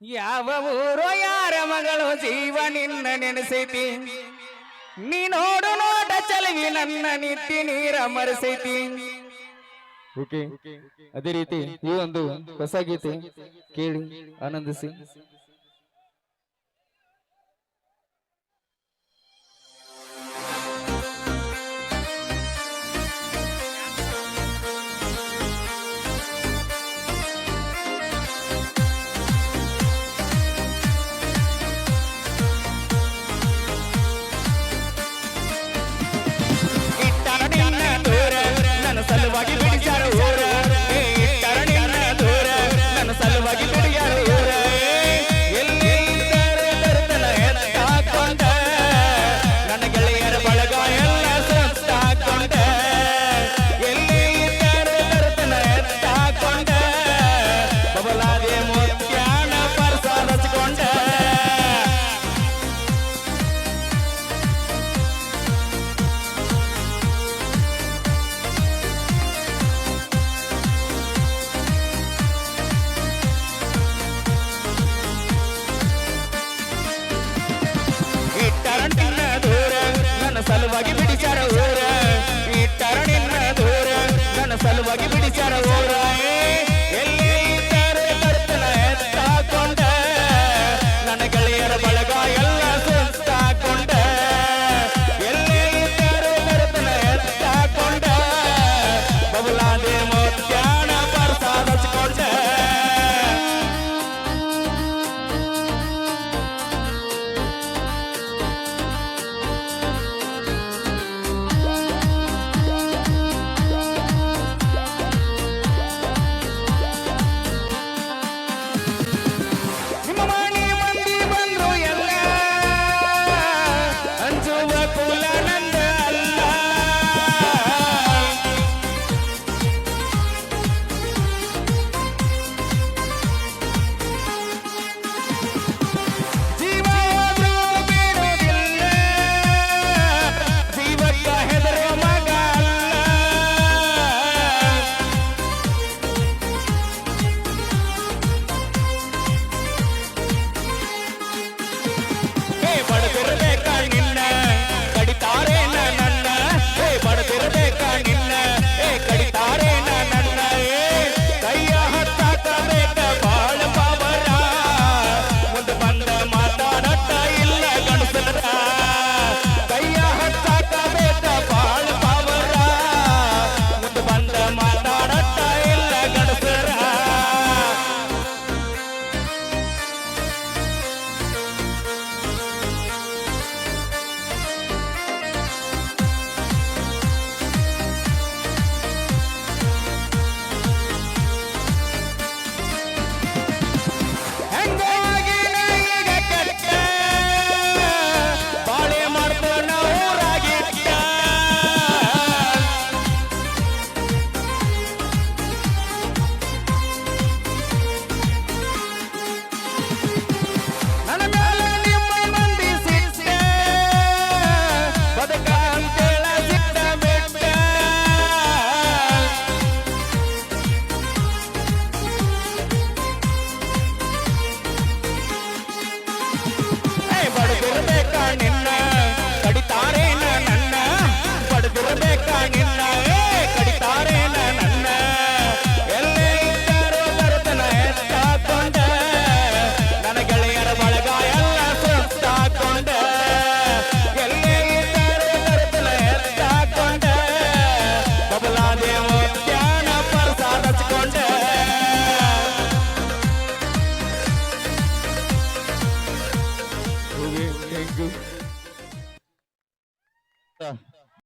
ಯಾವ ಊರೋ ಯಾರ ಮಗಳು ಜೀವ ನಿನ್ನ ನೆನೆಸೈತಿ? ನೀ ನೋಡು ನೋಡ ಚಲವಿ ನನ್ನ ನಿತ್ಯ ನೀರ ಮರೆಸೈತಿ. ಅದೇ ರೀತಿ ಈ ಒಂದು ಹೊಸ ಗೀತೆ ಕೇಳಿ ಆನಂದಿಸಿ. ಸಲುವಾಗಿ ಬಿಡಿಸ್ಯಾರ ಓರ ಈ ತರಣಿನ ದೂರ. ನನ್ನ ಸಲುವಾಗಿ ಬಿಡಿಸ್ಯಾರ ಓರ